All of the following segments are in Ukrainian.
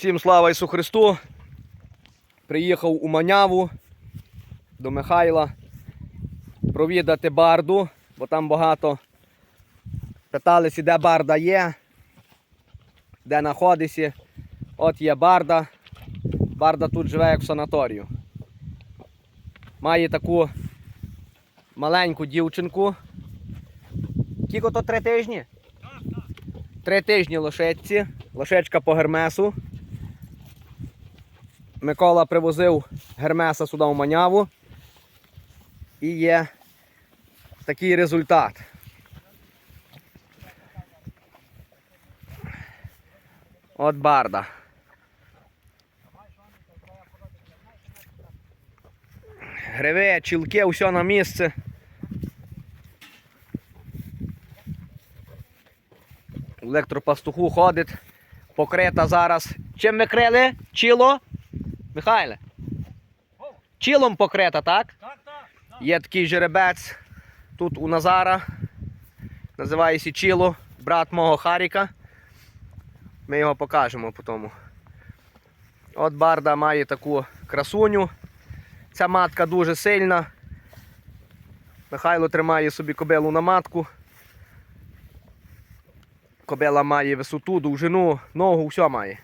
Всім слава Ісу Христу. Приїхав у Маняву до Михайла провідати барду, бо там багато питалися, де барда є, де знаходиться. От є барда. Барда тут живе як в санаторію. Має таку маленьку дівчинку. Кіко то три тижні? Три тижні лошечці, лошечка по гермесу. Микола привозив гермеса сюди в Маняву. І є такий результат. От барда. Гриве, чілки, все на місце. Електропастуху ходить. Покрита зараз. Чим ви крили? Чіло? Михайле? Чілом покрита, так? Так, так, так. Є такий жеребець тут у Назара. Називається Чіло, брат мого Харіка. Ми його покажемо по тому. От барда має таку красуню. Ця матка дуже сильна. Михайло тримає собі кобилу на матку. Кобила має висоту, довжину, ногу, все має.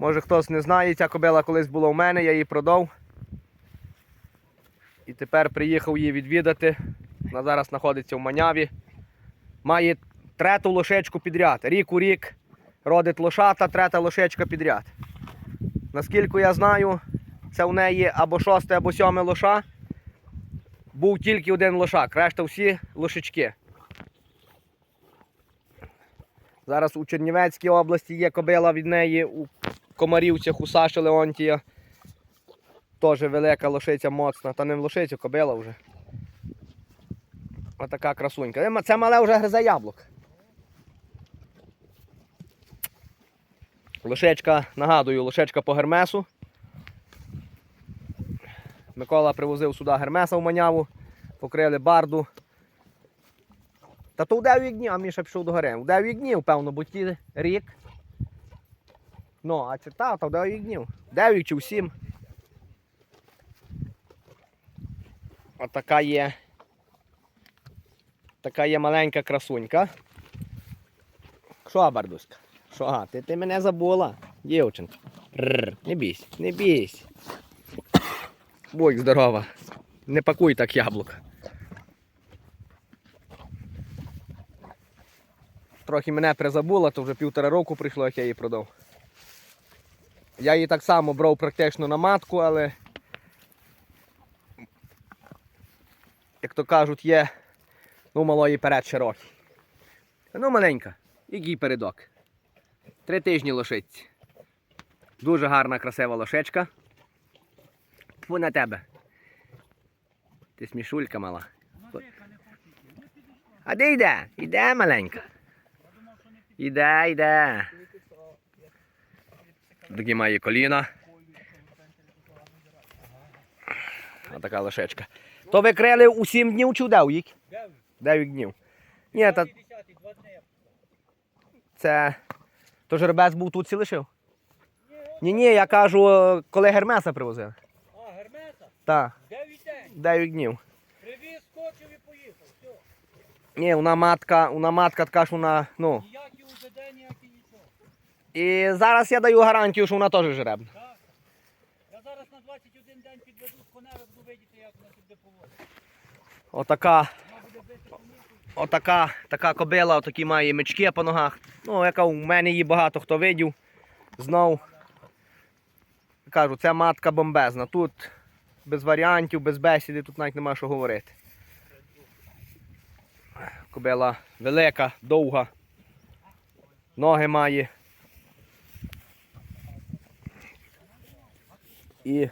Може хтось не знає, ця кобила колись була у мене, я її продав. І тепер приїхав її відвідати. Вона зараз знаходиться в Маняві. Має трету лошечку підряд. Рік у рік родить лошата, трета лошечка підряд. Наскільки я знаю, це у неї або шосте, або сьоме лоша. Був тільки один лошак, решта всі лошечки. Зараз у Чернівецькій області є кобила від неї у Комарівцях у Саші Леонтія. Теж велика лошиця моцна, та не лошиця, кобила вже. Отака красунька. Е, Це мале вже гризе яблук. Лошечка, нагадую, лошечка по гермесу. Микола привозив сюди гермеса в маняву, покрили барду. Та то у 9 днів, а Міша пішов до гори. У 9 днів, певно, бо ті рік. Ну, а це та, в 9 днів. 9 чи 7. Отака є. Така є маленька красунька. Що, бардуська? Що, а, ти, ти мене забула, дівчинка. Рр, не бійся, не бійся. Будь здорова. Не пакуй так яблук. Трохи мене призабула, то вже півтора року прийшло, як я її продав. Я її так само брав практично на матку, але, як то кажуть, є ну, малої перед широкий. Ну, маленька, який передок. Три тижні лошиці. Дуже гарна, красива лошечка. Тьфу на тебе. Ти смішулька мала. А де йде? Іде маленька. Іде, йде. Такі має коліна. А така лошечка. То ви крили у 7 днів чи в 9? Дев'ять. 9 днів. Ні, та 10, два дні. це. То жеребець був тут ці лишив? Ні, ні, я кажу, коли Гермеса привозили. А, Гермеса? Так, Дев'ять день. 9 днів. Привіз, скочив і поїхав. Все. Ні, вона матка, вона матка така ж вона, ну. Ніякі УЗД, ніякі. І зараз я даю гарантію, що вона теж жеребна. Так. Я зараз на 21 день підведу з коня, ви буду видіти, як вона себе поводить. Отака, отака, така кобила, отакі має мечки по ногах. Ну, яка у мене її багато хто видів. Знов. Кажу, це матка бомбезна. Тут без варіантів, без бесіди, тут навіть нема що говорити. Кобила велика, довга. Ноги має. І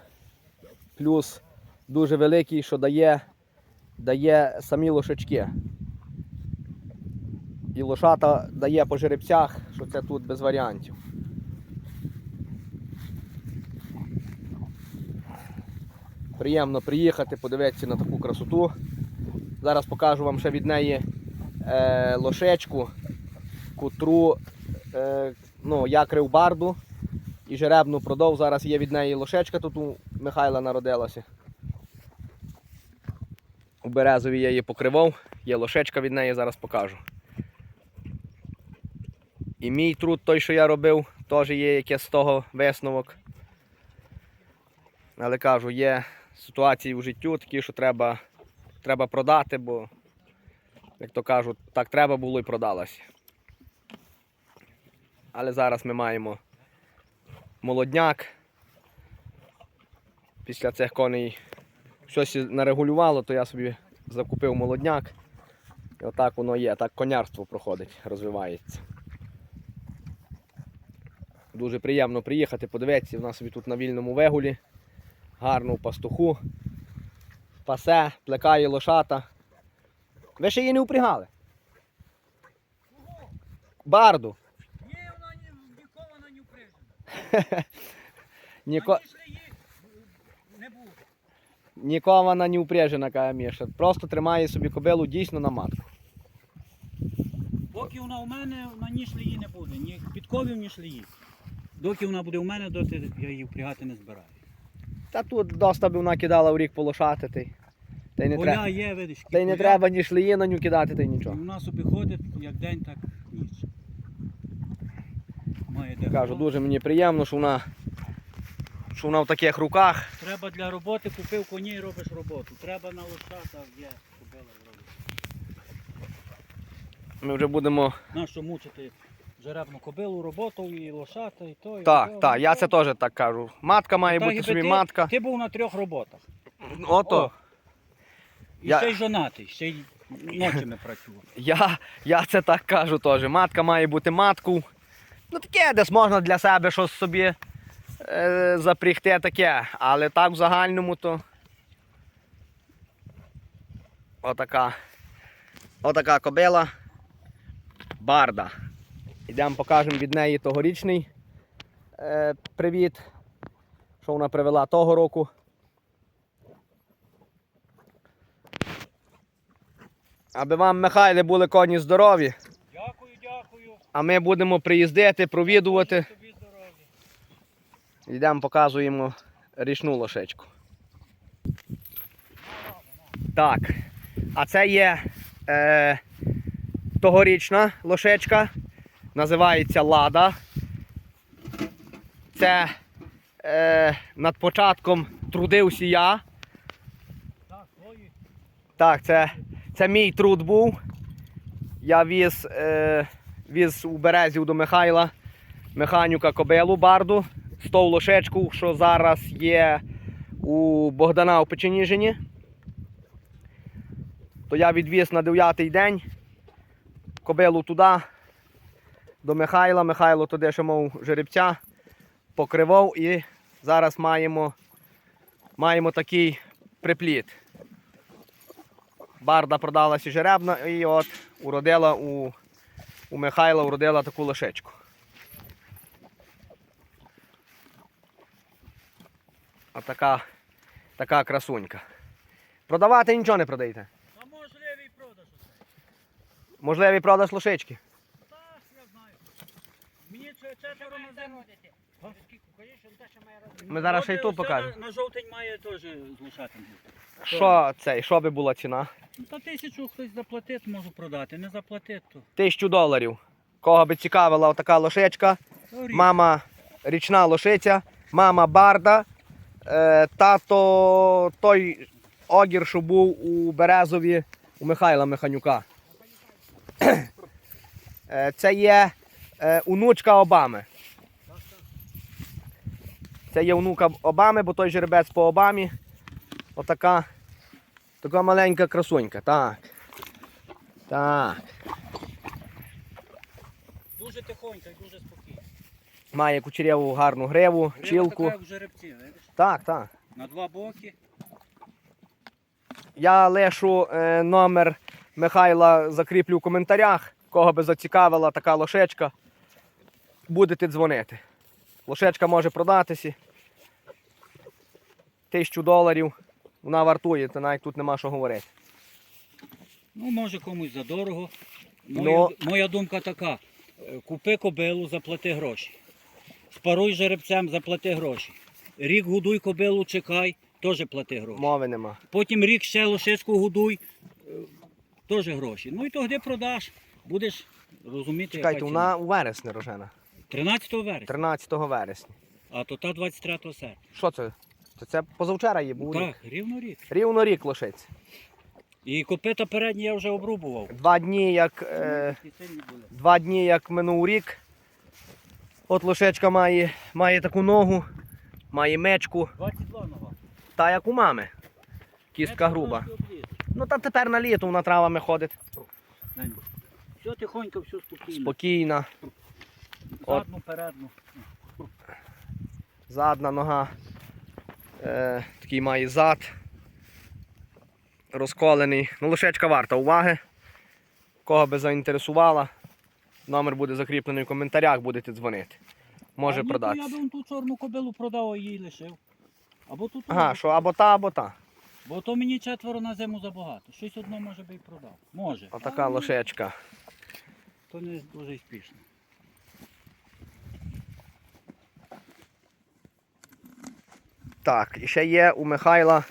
плюс дуже великий, що дає, дає самі лошачки. І лошата дає по жеребцях, що це тут без варіантів. Приємно приїхати, подивитися на таку красоту. Зараз покажу вам ще від неї е, лошечку, котру Е, ну, я крив барду і жеребну продав. Зараз є від неї лошечка, тут у Михайла народилася. У березові я її покривав, є лошечка від неї, зараз покажу. І мій труд, той, що я робив, теж є якийсь з того висновок. Але кажу, є ситуації в життю такі, що треба, треба продати, бо, як то кажуть, так треба було і продалося. Але зараз ми маємо молодняк. Після цих коней щось нарегулювало, то я собі закупив молодняк. І отак воно є, так конярство проходить, розвивається. Дуже приємно приїхати, подивитися, в нас собі тут на вільному вигулі, гарно в пастуху, пасе, плекає лошата. Ви ще її не упрягали? Барду. Ні, вона ні, ніколи вона не впряжена. Ніко... Не вона не упряжена, каже Міша. Просто тримає собі кобилу дійсно на матку. Поки вона у мене, на ні шлеї не буде. Ні підковів, ні шлеї. Доки вона буде у мене, доти я її впрягати не збираю. Та тут доста б вона кидала в рік полошати. Та й, та й не, Поля треба. є, видиш, Та й не поля. треба ні шлеї на ню кидати, та й нічого. вона собі ходить як день, так Кажу, дуже мені приємно, що вона, що вона в таких руках. Треба для роботи, купив коні і робиш роботу. Треба на лошата, є, купила зробити. Ми вже будемо. Нащо мучити жеребну кобилу, роботу і лошата, і то, і Так, то, так, і я то. це теж так кажу. Матка має Так, бути якби собі ти, матка. Ти був на трьох роботах. Ото. О. І Я- ще й жонатий, ще й ночами працював. Я, я це так кажу теж. Матка має бути матку. Ну таке, десь можна для себе щось собі е, запрягти таке. Але так в загальному то. Отака. Отака кобила. Барда. Ідемо покажемо від неї тогорічний е, привіт. Що вона привела того року. Аби вам, Михайле, були коні здорові. А ми будемо приїздити, провідувати. Йдемо, показуємо річну лошечку. Так. А це є е, тогорічна лошечка. Називається Лада. Це е, над початком трудився я. Так, це, це мій труд був. Я віз, е, віз у Березів до Михайла механіка кобилу барду ту лошечку, що зараз є у Богдана у Печеніжині. То я відвіз на 9-й день кобилу туди, до Михайла. Михайло туди ще мав жеребця, покривав і зараз маємо, маємо такий припліт. Барда продалася жеребна і от уродила у, у Михайла уродила таку лошечку. Отака така красунька. Продавати нічого не продаєте. А можливий продаж усе. Можливий продаж лошечки. Так, я знаю. Мені це четверо на зиму. Ми зараз ще й тут покажемо. На, на жовтень має теж з лошатим бути. Що цей, що би була ціна? Ну, Та тисячу хтось заплатить, можу продати. Не заплатить, то. Тисячу доларів. Кого би цікавила отака лошечка, то мама річна лошиця, мама барда, е, тато той огір, що був у Березові у Михайла Механюка. Е, Це є е, онучка Обами. Це є онука Обами, бо той жеребець по Обамі. Отака така маленька красунька. Так. Так. Дуже тихонько і дуже спокійно. Має кучеряву гарну гриву, Грива чілку. така, як в жеребці, видиш? Так, так. На два боки. Я лишу е, номер Михайла закріплю в коментарях. Кого би зацікавила така лошечка, будете дзвонити. Лошечка може продатися. Тисячу доларів. Вона вартує, то навіть тут нема що говорити. Ну, може комусь задорого. Ну- Моя, моя думка така. Е, Купи кобилу, заплати гроші. Спаруй жеребцем, заплати гроші. Рік годуй кобилу, чекай, теж плати гроші. Мови нема. Потім рік ще лошечку годуй, е, теж гроші. Ну і тоді продаш, будеш розуміти, Чекайте, яка вона у вересні рожена. Ціна. 13 вересня, 13 вересня. а то та 23 серпня. Що це? То це позавчора її був рік. Так, рівно рік. Рівно рік лошиць. І копита передні я вже обрубував. Два дні, як, е, два дні, як минув рік. От лошечка має, має таку ногу, має мечку, 22 нога. та як у мами. Кістка груба. Ну та тепер на літо вона травами ходить. Все тихонько, все спокійно. Спокійна. Задну, передну. Задна нога. Е, такий має зад. Розколений. Ну, лошечка варта уваги. Кого би заінтересувала, номер буде закріплений в коментарях, будете дзвонити. Може ну, продатися. Я б ту чорну кобилу продав, а її лишив. Або тут. Ага, що або та, або та. Бо то мені четверо на зиму забагато. Щось одно може би і продав. Може. Отака А, лошечка. То не дуже спішно. Так, і ще є у Михайла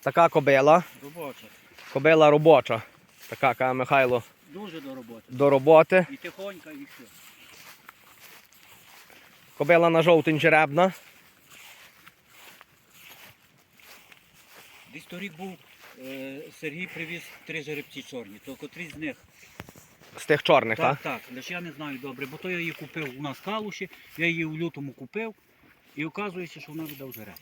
така кобила. Робоча. Кобила робоча. Така каже Михайло Дуже до роботи. до роботи. І тихонька, і все. Кобила на жовтень жеребна. Десь торік був, е, Сергій привіз три жеребці чорні, то котрі з них. З тих чорних, так? Так, так, лише я не знаю добре, бо то я її купив у нас в Калуші, я її у лютому купив і оказується, що вона віддав жереб.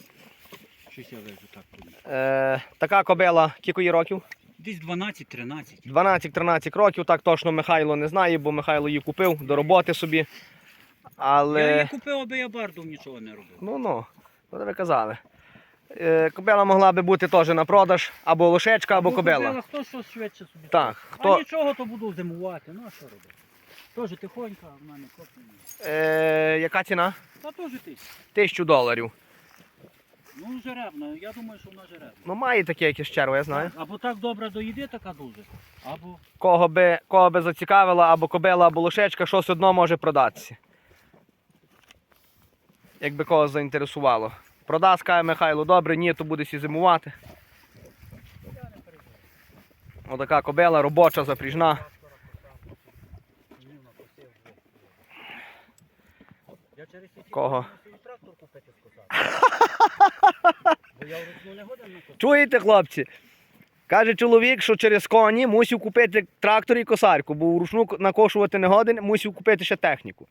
Щось я вижу так. Е, така кобила, кілько їй років? Десь 12-13. 12-13 років, так точно Михайло не знає, бо Михайло її купив до роботи собі. Я її купив, аби я бардов нічого не робив. Ну ну, ну ви казали. Е, кобила могла би бути теж на продаж, або лошечка, або кобила. Хто що швидше собі. Так, А нічого, то буду зимувати, ну а що робити? Теж тихонько, в мене копні. Е, яка ціна? Та теж ти. Тисячу доларів. Ну, жеребна, я думаю, що вона жеребна. Ну має таке якесь черво, я знаю. Або так добре до їди, така дуже. Або Кого би, кого би зацікавила, або кобила, або лошечка, щось одно може продатися. Якби когось заінтересувало. Продасть, каже Михайло, добре, ні, то буде сі зимувати. Отака кобила, робоча, запріжна. Я через ці Кого? трактор купити сказав. Бо я вручну не годен на косарку. Чуєте, хлопці? Каже чоловік, що через коні мусив купити трактор і косарку, бо вручну накошувати не годен, мусив купити ще техніку.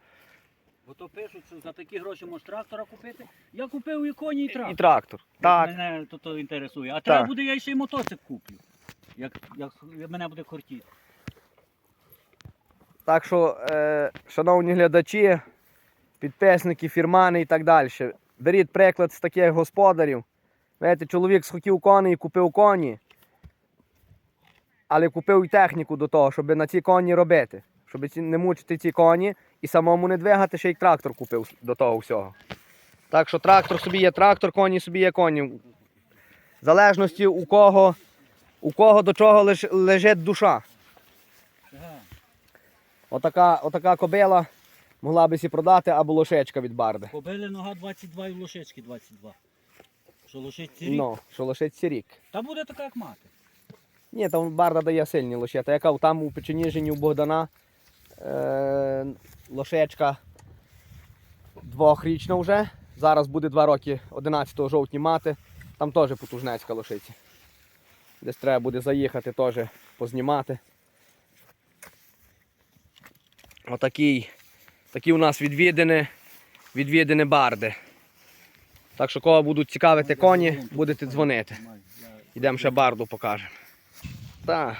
Бо то пишуть, що за такі гроші можеш трактора купити. Я купив і коні, і І трактор. трактор. Так. Мене то, то інтересує. А треба буде, я ще й мотоцикл куплю. Як, як мене буде хортіти. Так що, е, шановні глядачі, підписники, фірмани і так далі. Беріть приклад з таких господарів. Знаєте, чоловік схотів коней і купив коні, але купив і техніку до того, щоб на ці коні робити. Щоб не мучити ці коні і самому не двигати, ще й трактор купив до того всього. Так що трактор собі є трактор, коні собі є коні. В залежності у кого, у кого до чого леж- лежить душа. Отака, отака кобила могла би сі продати або лошечка від барди. Кобили нога 22 і лошечки 22. Що лошиці рік? Ну, що лошиці рік. Та буде така, як мати. Ні, там барда дає сильні лошета. Яка там у Печеніжині у Богдана е, лошечка двохрічна вже. Зараз буде два роки 11 жовтня мати. Там теж потужнецька лошиця. Десь треба буде заїхати теж познімати. Отакий. Такі у нас відвідини, відвідини барди. Так що кого будуть цікавити коні, будете дзвонити. Йдемо ще барду покажемо. Так.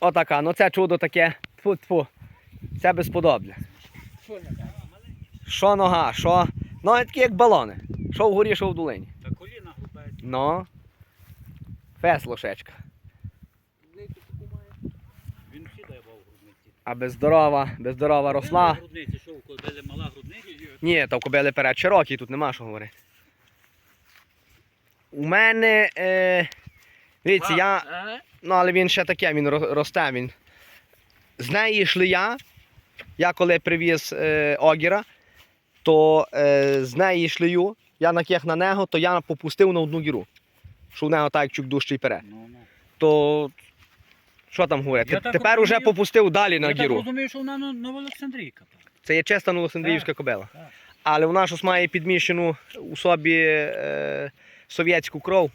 Отака, ну це чудо таке. Тьфу-тьфу. Це безподобне. Що нога, що. Ну, такі як балони. Що вгорі, що в долині. Та коліна губить. Ну. Фес лошечка. Він всі давав грудниці. А безздорова, безздорова росла. Грудниці, що у кобили мала грудниця? Ні, та в кобили перед широкий, тут нема що говорити. У мене. Е, дивіться, я. Ну, але він ще таке, він росте, він з неї шлея, я коли привіз е, огіра, то е, з неї шлею, я наких на нього, то я попустив на одну гіру. Що в нього так чук дужчий перед. Ну, ну. То що там? Я так Тепер уже попустив далі на Я так гіру. розумію, що вона на Новоолександрійка. Це є честа Новосандріївська кобила. так. Але вона щось має підміщену у собі е, совєтську кров.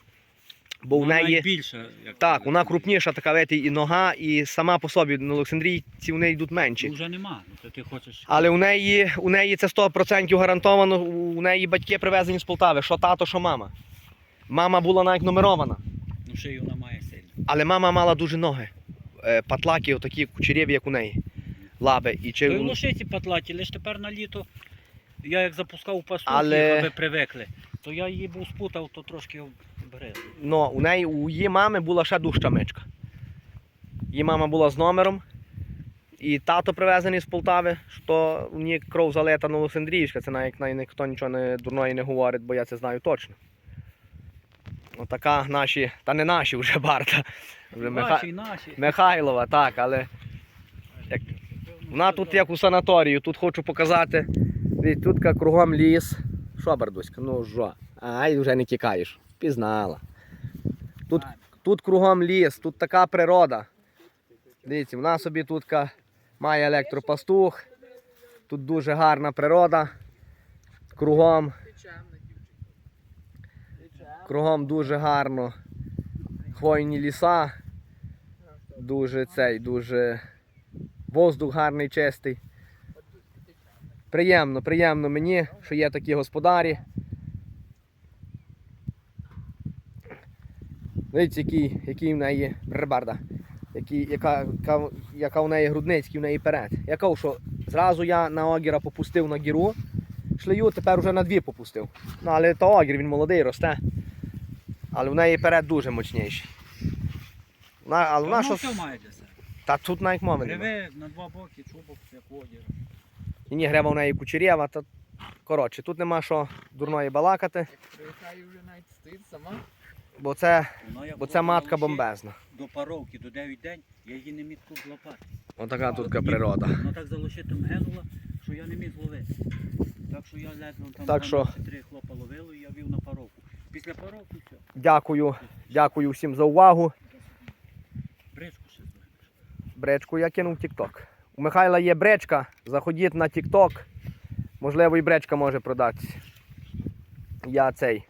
Бо в неї. більше. Як Так, вона крупніша, така вити, і нога, і сама по собі на Олександрійці вони йдуть менші. Вже нема. Ну, то ти хочеш. Але у неї, у неї це 100% гарантовано, у неї батьки привезені з Полтави, що тато, що мама. Мама була навіть нумерована, Ну, шию вона має сильно. але мама мала дуже ноги. Е, Патлаки, отакі кучерєві, як у неї. Лаби. І То й чи... лошиці патлаті, лише тепер на літо. Я як запускав пастух, Але- аби привикли, то я її був спутав, то трошки обрезав. Ну, у неї, у її мами була ще дужча мичка. Її мама була з номером. І тато привезений з Полтави, що у ній кров залита Новосандріївська, це навіть навіть ніхто нічого не, дурної не говорить, бо я це знаю точно. Отака наші, та не наші вже барта. Вже Миха... Наші. Михайлова, так, але як... вона тут як у санаторію, тут хочу показати. Тут кругом ліс. Що, Бардуська? Ну що? Ай, вже не тікаєш. Пізнала. Тут, тут кругом ліс, тут така природа. Дивіться, вона собі тут має електропастух. Тут дуже гарна природа. Кругом. Кругом дуже гарно. Хвойні ліса. Дуже цей, дуже воздух гарний, чистий. Приємно, приємно мені, що є такі господарі. Дивіться, який, який в неї ребарда. Який, яка, яка, яка в неї грудницький, в неї перед. Я що зразу я на огіра попустив на гіру шлею, тепер вже на дві попустив. Ну, але то огір, він молодий, росте. Але в неї перед дуже мощніший. Вона, але вона Воно щось... все має для себе. Та тут навіть мови немає. Гриви на два боки, чубок, як одір. І ні, греба в неї кучерєва, то коротше, тут нема що дурної балакати, Хай вже навіть стоїть сама. бо це, Вона як бо це була матка бомбезна. До паровки, до 9 день, я її не міг тут злопати. Отака тут природа. Вона так за лошитом гинула, що я не міг зловити. Так що я ледве там Так що- три хлопа ловило і я вів на паровку. Після паровки все. Дякую, дякую всім за увагу. Бричку ще зловиш. Бречку я кинув в TikTok. У Михайла є бречка, заходіть на TikTok. Можливо, і бречка може продатися. Я цей.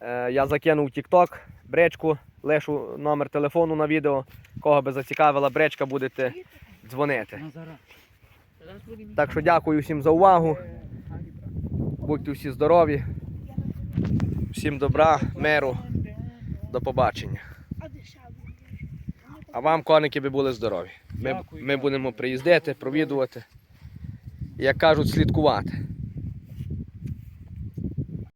Е, я закинув в TikTok бречку, лишу номер телефону на відео. Кого би зацікавила бречка, будете дзвонити. Так що дякую всім за увагу. Будьте всі здорові. Всім добра, миру, до побачення. А вам, коники, би були здорові. Ми, ми будемо приїздити, провідувати. Як кажуть, слідкувати.